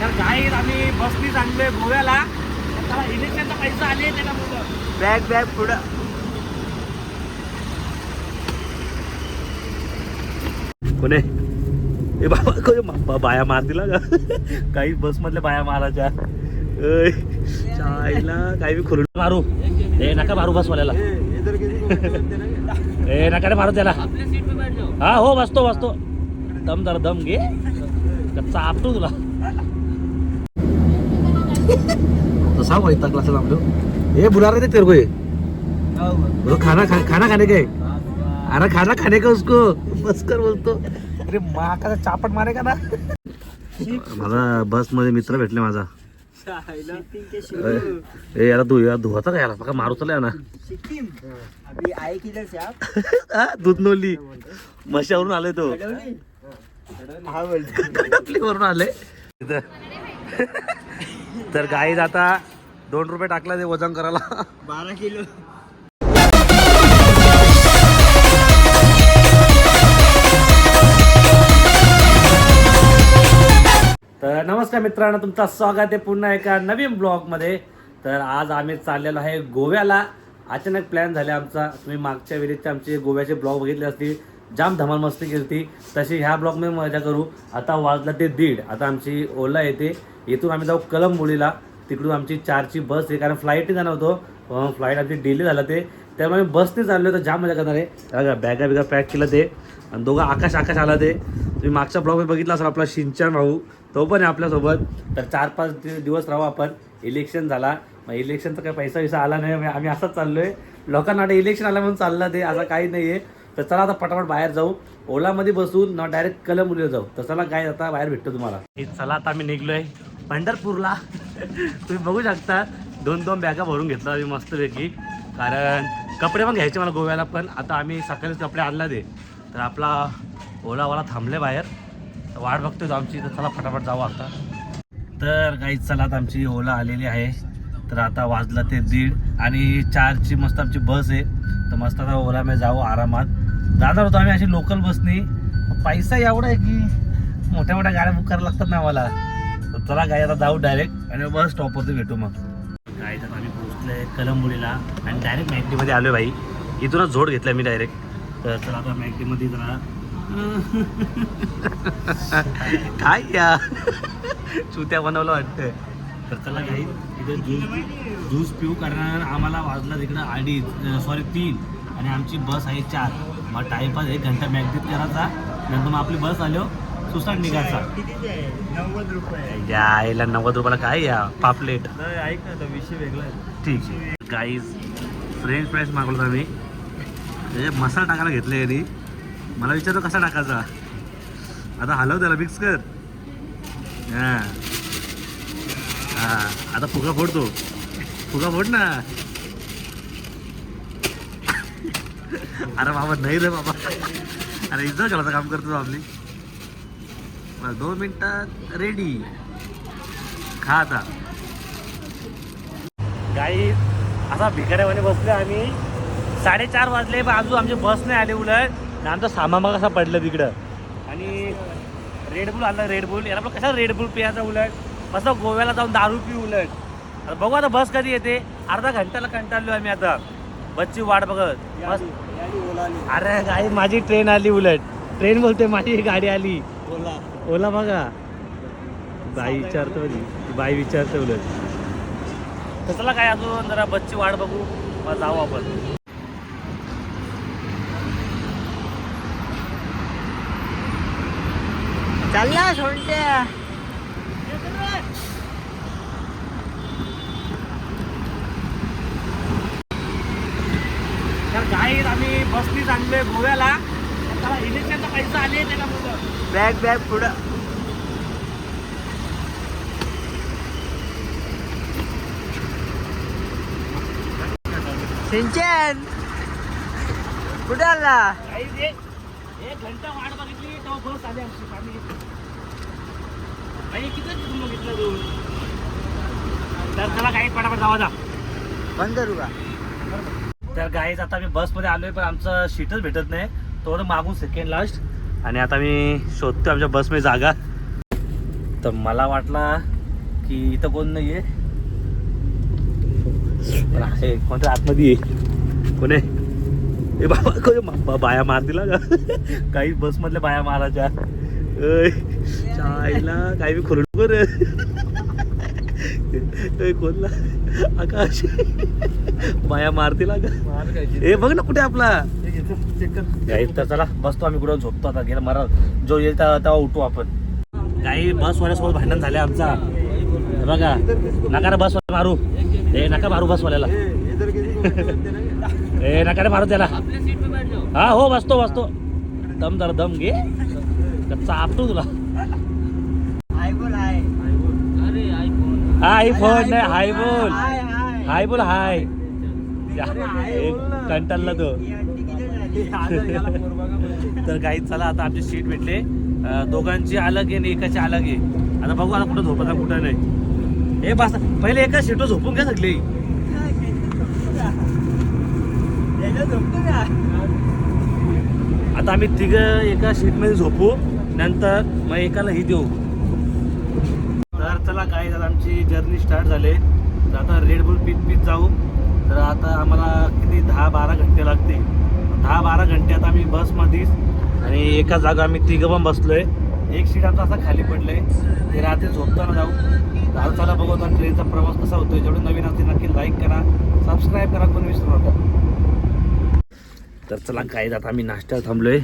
तर गाईत आम्ही बसनीच आणलोय गोव्याला. त्याला इलेक्शनचा पैसा आले त्याला मुलं बॅग बॅग पुढं. कोणे ए बाबा कोणी बाया मारतीला का? काही बस मधल्या बाया मारायच्या. अय, चायला काही बी खोलून मारू. ए नका मारू बस वाल्याला ए नका रे मारू त्याला. हा हो बसतो बसतो. दम जरा दम घे. कच्चा आपतो तुला? तसा वैताग क्लास आपलो ए बुला रहे थे तेरे को ये. बोलो खाना खा, खाना खाने के अरे खाना खाने का उसको? बस कर बोलतो. अरे मा का चापट मारेगा ना? मला बसमध्ये मित्र भेटले माझा. ए याला तू याला धुवाचा का याला. मारू चला ना. हा, दूध नवली मशावरून आले तो. हाँ कडपलीवरून आले तर गाईज आता दोन रुपये टाकला ते वजन करायला. बारह किलो. तर नमस्कार मित्रांनो तुमचं स्वागत आहे पुन्हा एका नवीन ब्लॉगमध्ये तर आज आम्ही चाललेलो आहे गोव्याला. अचानक प्लॅन झाले आमचा. तुम्ही मागच्या वेळेचे आमचे गोव्याचे ब्लॉग बघितले असतील. जाम धमाल मस्ती केली होती. तशी ह्या ब्लॉगमध्ये मजा करू. आता वाजला ते दीड. आता आमची ओला येते. इथून आम्ही जाऊ कलंबोलीला. तिकडून आमची चारची बस आहे. कारण फ्लाईटने जाणार होतो. फ्लाईट आमची डिले झाला ते. त्यामुळे आम्ही बसने चाललो तर जाम मजा करणार आहे. बॅगा बिगा पॅक केलं ते. आणि दोघं आकाश आकाश आला ते. तुम्ही मागच्या ब्लॉगमध्ये बघितला असेल आपला शिंचन भाऊ. तो पण आहे आपल्यासोबत. तर चार पाच दिवस राहू आपण. इलेक्शन झाला. मग इलेक्शनचा काही पैसा विसा आला नाही. मग आम्ही असंच आहे लोकांना वाटतं इलेक्शन आलं म्हणून चाललं ते. असं काही नाही आहे तर चला आता पटापट बाहेर जाऊ. ओलामध्ये बसून ना डायरेक्ट कलमुलीला जाऊ. तर चला काय आता बाहेर भेटतो तुम्हाला. चला आता आम्ही निघलोय पंढरपूरला. तुम्ही बघू शकता दोन दोन बॅगा भरून घेतला आम्ही मस्तपैकी. कारण कपडे पण घ्यायचे मला गोव्याला पण आता आम्ही सकाळीच कपडे आणला दे तर आपला ओलावाला थांबले बाहेर. वाट बघतो आमची तर चला फटाफट जाऊ आता. तर काही चला आता आमची ओला आलेली आहे. तर आता वाजलं ते दीड आणि चारची मस्त आमची बस आहे. तर मस्त आता ओलामध्ये जाऊ आरामात. जाणार होतो आम्ही अशी लोकल बसने पैसा एवढा आहे की मोठ्या मोठ्या गाड्या बुक करायला लागतात ना आम्हाला. तर चला गाई आता जाऊ डायरेक्ट आणि बस स्टॉपवरती भेटू मग. काय तर आम्ही पोहोचलोय कलंबोलीला आणि डायरेक्ट मॅगडीमध्ये आलो भाई. इथूनच झोड घेतला मी डायरेक्ट तर चला आता मॅगडीमध्ये जरा काय या? चुत्या बनवलं वाटतंय. तर चला काही इथं ज्यूस ज्यूस पिऊ कारण आम्हाला वाजला तिकडं अडीच सॉरी तीन. आणि आमची बस आहे चार. मग टाईपास एक घंटा मॅगडीत करायचा. नंतर मग आपली बस आलो सुसाट निघायचा. रुपये यायला नव्वद रुपयाला काय या? पापलेट ऐक ना तो विषय वेगळा ठीक आहे. गाईज फ्रेंच फ्राईज मागवलो आम्ही. मसाला टाकायला घेतले यांनी. मला विचारतो कसा टाकायचा? आता हलव त्याला मिक्स कर. हां. हां आता फुगा फोडतो. फुगा फोड ना. अरे बाबा नाही रे बाबा. अरे इज्जत घालायचं काम करतो आपली दोन मिनटात रेडी खा आता. गाई असा भिकाऱ्यामध्ये बसलो आम्ही. साडेचार वाजले पण अजून आमची बस नाही आली उलट. आमचं सामान मग कसं पडलं तिकडं. आणि रेडबुल आलं रेडबुल याला आपलं कसा रेडबुल पियाचा उलट? असं गोव्याला जाऊन दारू पिऊ उलट? आता बघू आता बस कधी येते. अर्धा घंट्याला कंटाळलो आम्ही आता. बसची वाट बघत. अरे गाई माझी ट्रेन आली उलट. ट्रेन बोलते माझी गाडी आली. बोला ओला बघा. बाई विचारतो बाई विचारते उलट. चला काय अजून जरा बसची वाट बघू. मग जाऊ आपण. चाल ना सोडत्या गाईत आम्ही बसनीच आणलोय गोव्याला. त्याला इलेक्शनचा पैसा आले त्याला मुलं बॅग बॅग पुढं. सिंचन. कुठे आला? ते एक घंटा वाट बघितली तेव्हा बस आली आमची आम्ही भाई किती तुम्ही बघितलं तू? तर चला काही पटापट जावा जा बंद करू का? तर गाईज आता मी बसमध्ये आलोय पण आमचं सीटच भेटत नाही. थोडं मागून सेकंड लास्ट आणि आता मी शोधतो आमच्या बसमध्ये जागा. तर मला वाटला की इथं कोण नाही आहे आहे कोणत्या आतमध्ये आहे? कोण आहे? ए बाबा कोण बाया मार दिला का काही बसमधल्या बाया मारायच्या. चायला काही मी खोलू बर कोणला आकाश. बाया मारतीला ए बघ ना कुठे आपला. काही तर चला बसतो आम्ही कुठं झोपतो आता गेला मरा. जो येईल तेव्हा उठू आपण. काही बसवाल्यासोबत भांडण झाले आमचा. हे बघा नका रे बस मारू. ए नका मारू बसवाल्याला. ए नका रे मारू त्याला. हा हो बसतो बसतो. दम जरा दम घे. कच्चा आपतो तुला हाय बोल हाय हाय फोन नाही हाय बोल. हाय बोल हाय. कंटाळला तो. तर काही चला आता आमची सीट भेटले. दोघांची अलग आहे आणि एकाची अलग आहे. आता बघू आता कुठं झोपत कुठं नाही. ए बस पहिले एका सीटवर झोपून घ्या सगळी. आता आम्ही तिघ एका सीटमध्ये झोपू. नंतर मग एकाला ही देऊ तर चला काय आता आमची जर्नी स्टार्ट झाले. तर आता रेड बुल पीत पीत जाऊ. तर आता आम्हाला किती? दहा बारा घंटे लागते दहा बारा घंटे आता आम्ही बसमध्येच आणि एका जागा आम्ही तिघं पण बसलोय. एक सीट आमचा असा खाली पडलंय. ते रात्री झोपताना जाऊ. तर चला बघू आता ट्रेनचा प्रवास कसा होतोय. जेवढे नवीन असतील नक्की लाईक करा. सबस्क्राईब करा कोण विसरू नका. तर चला काय आता आम्ही नाश्त्याला थांबलोय.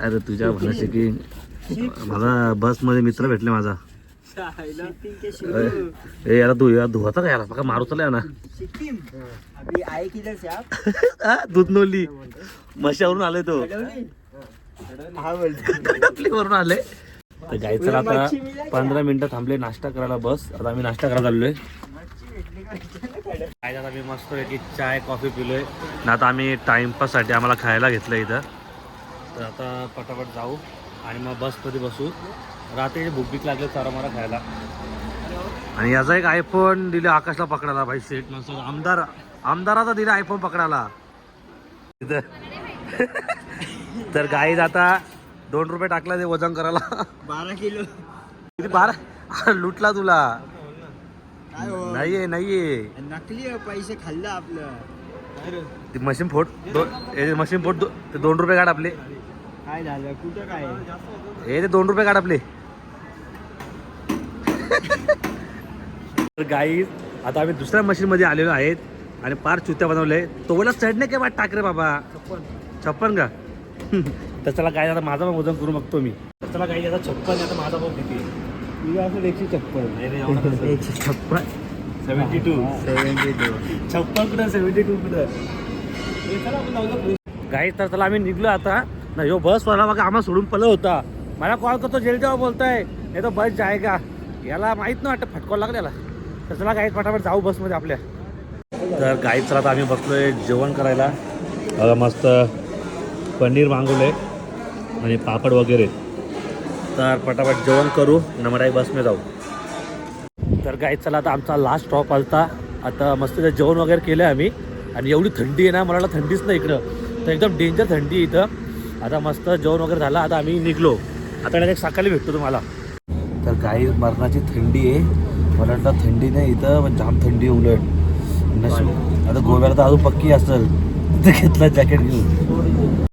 अरे तुझ्या म्हणायचे की मला बसमध्ये मित्र भेटले माझा. ए याला तू याला धुवाचा का याला. बघा मारू चला ना. सिक्कीम अभी आए किधर से आप? हा, दूध नवली मशावरून आलोय तो. हाँ वरून आले तर चला आता पंधरा मिनिटं थांबले नाश्ता करायला बस. आता आम्ही नाश्ता करायला चाललोय. काय आता आम्ही मस्त की चाय कॉफी पिलोय. ना आता आम्ही टाइमपाससाठी आम्हाला खायला घेतलं इथं. तर आता पटापट जाऊ आणि मग बसमध्ये बसू. रात्री भूक बीक लागले चारामारा खायला. आणि याचा एक आयफोन दिले आकाशला पकडायला भाई सेट नसतो आमदार आमदाराचा दिला आयफोन पकडायला. तर गाईज आता दोन रुपये टाकला ते वजन करायला. बारह किलो. किती बारा? लुटला तुला. काय हो? नाहीये नाहीये. नकली पैसे खाल्लं आपलं. ती मशीन फोड दोन मशीन ते दोन रुपये काढ आपले. काय झालं? कुठं काय? हे ते दोन रुपये काढ आपले. तर गाई आता आम्ही दुसऱ्या मशीन मध्ये आलेलो आहेत आणि पार चुत्या बनवले. तोला चढणे काय वाट टाक रे बाबा? छप्पन का? तर चला काय आता माझा पण वजन करू बघतो मी. तर चला काही आता छप्पन आहे, आता माझा पण किती तुझं असं एकशे छप्पन. एकशे छप्पन. टू. टू. छप्पन कुठं सेव्हन्टी टू कुठं? गाई तर चला आम्ही निघलो आता. ना ह्यो बस वाला बघा आम्हाला सोडून पळ होता. मला कॉल करतो जेल जेव्हा बोलताय. हे तो बस जायगा याला माहीत नाही वाटतं फटकॉल लागला याला. तर चला गाईत फटाफट जाऊ बसमध्ये आपल्या. तर गाईत चला तर आम्ही बसलोय जेवण करायला. बघा मस्त पनीर मागवलंय आणि पापड वगैरे. तर पटापट जेवण करू नमराई बसमध्ये जाऊ. तर गाईत चला आता आमचा लास्ट स्टॉप आलता. आता मस्त इथं जेवण वगैरे केलं आम्ही. आणि एवढी थंडी आहे ना मला थंडीच नाही इकडं. तर एकदम डेंजर थंडी आहे इथं. आता मस्त जेवण वगैरे झालं. आता आम्ही निघलो. आता डायरेक्ट सकाळी भेटतो तुम्हाला. तर गाई मरणाची थंडी आहे. मला वाटतं थंडी नाही इथं पण जाम थंडी आहे उलट. नशीब. आता गोव्याला तर अजून पक्की असेल. तिथे घेतलं जॅकेट घेऊन.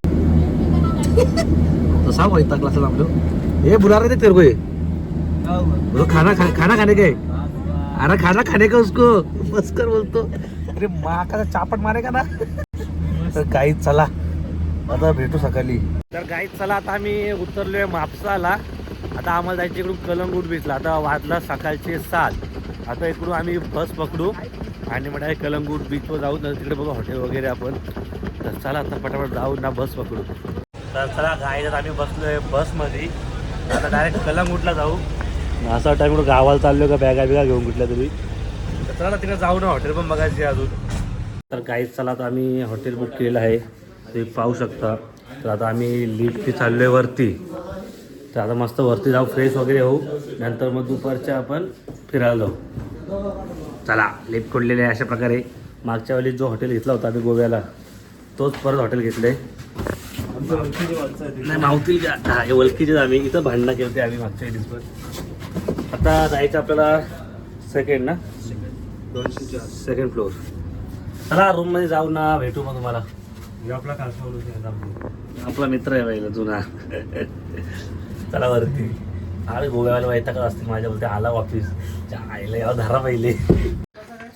तसा वैता क्लासेस आपलं. हे बुला रहे थे तेरे को ये. बोलो खाना खा, खाना खाने के. अरे खाना खाने का उसको. मस्कर बोलतो. अरे माँ का चापट मारेगा ना? तर गाईत चला. आता भेटू सकाळी. तर गाईत चला आता आम्ही उतरलोय म्हापसाला आता आम्हाला जायचं इकडून कलंगूट बीचला आता वाजला सकाळचे सात. आता इकडून आम्ही बस पकडू आणि मग कलंगूट बीचवर जाऊ. तर तिकडे बघू हॉटेल वगैरे आपण. तर चला आता पटापट जाऊ ना बस पकडू. तर चला गायला आम्ही बसलोय बसमध्ये. आता डायरेक्ट कलंगूटला जाऊ. असं वाटतं आम्ही कुठं गावाला चाललो का बॅगा बिगा घेऊन कुठल्या तरी. तर चला तिकडे जाऊ ना हॉटेल पण बघायची आहे अजून. तर काहीच चला आता आम्ही हॉटेल बुक केलेलं आहे. ते पाहू शकता. तर आता आम्ही लिफ्टची चाललो आहे वरती. तर आता मस्त वरती जाऊ फ्रेश वगैरे होऊ. नंतर मग दुपारच्या आपण फिरायला जाऊ. चला लिफ्ट कोडलेले आहे अशा प्रकारे. मागच्या वेळी जो हॉटेल घेतला होता आम्ही गोव्याला तोच परत हॉटेल घेतलं आहे नाही मावतील का? हा हे ओळखीचेच आम्ही. इथं भांडणं केलते आम्ही मागच्या वेळेस पण आता जायचं आपल्याला सेकंड ना? दोनशे सेकंड फ्लोअर चला रूममध्ये जाऊ ना भेटू मग तुम्हाला. आपला आपला मित्र आहे पहिला जुना. चला वरती अरे गोव्याला वैतागत असतील माझ्या बोलते आला ऑफिस आईला यावं धरा पहिले.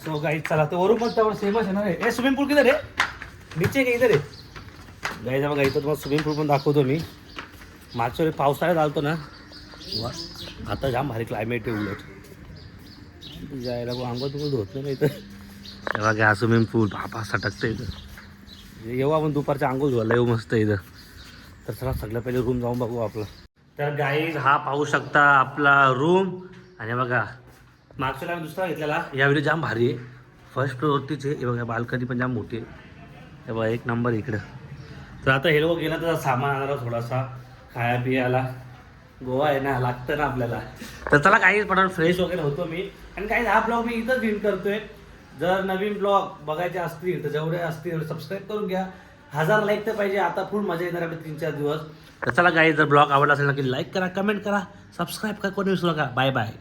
सो गाईज चला ते वरून पण त्यावर सेमच आहे. ना रे ए स्विमिंग पूल किधर रे नीचे का इधर आहे? गाईज बघा इथं तुम्हाला स्विमिंग पूल पण दाखवतो मी. मागच्या वेळी पावसाळ्यात आलतो ना. आता जाम भारी क्लायमेट आहे उलट. जायला अंग तुम्ही धुत नाही इथं. तेव्हा घ्या स्विमिंग पूल बापा सटकतं इथं. येऊ आपण दुपारच्या अंघोळ धुवायला येऊ मस्त इथं. तर चला सगळं पहिले रूम जाऊन बघू आपलं. तर गाईज हा पाहू शकता आपला रूम आणि बघा मागच्या आम्ही दुसरा घेतलेला. या व्हिडिओ जाम भारी आहे. फर्स्ट फ्लोअरतीच आहे. हे बघा बाल्कनी पण जाम मोठी आहे. बघा एक नंबर इकडं. तर आता हे लोक गेला तर सामान आणणार थोडासा खाया पियाला. गोवा आहे ना लागतं ना आपल्याला. तर चला काहीच पण फ्रेश वगैरे होतो मी. आणि काही हा ब्लॉग मी इथंच विन करतोय. जर नवीन ब्लॉग बघायचे असतील तर जेवढे असतील सबस्क्राईब करून घ्या. हजार लाईक तर पाहिजे. आता फुल मजा येणार आपले तीन चार दिवस. तर चला गाई जर ब्लॉग आवडला असेल नक्की लाईक करा कमेंट करा सबस्क्राईब करा. कोणी विसरू नका. Bye bye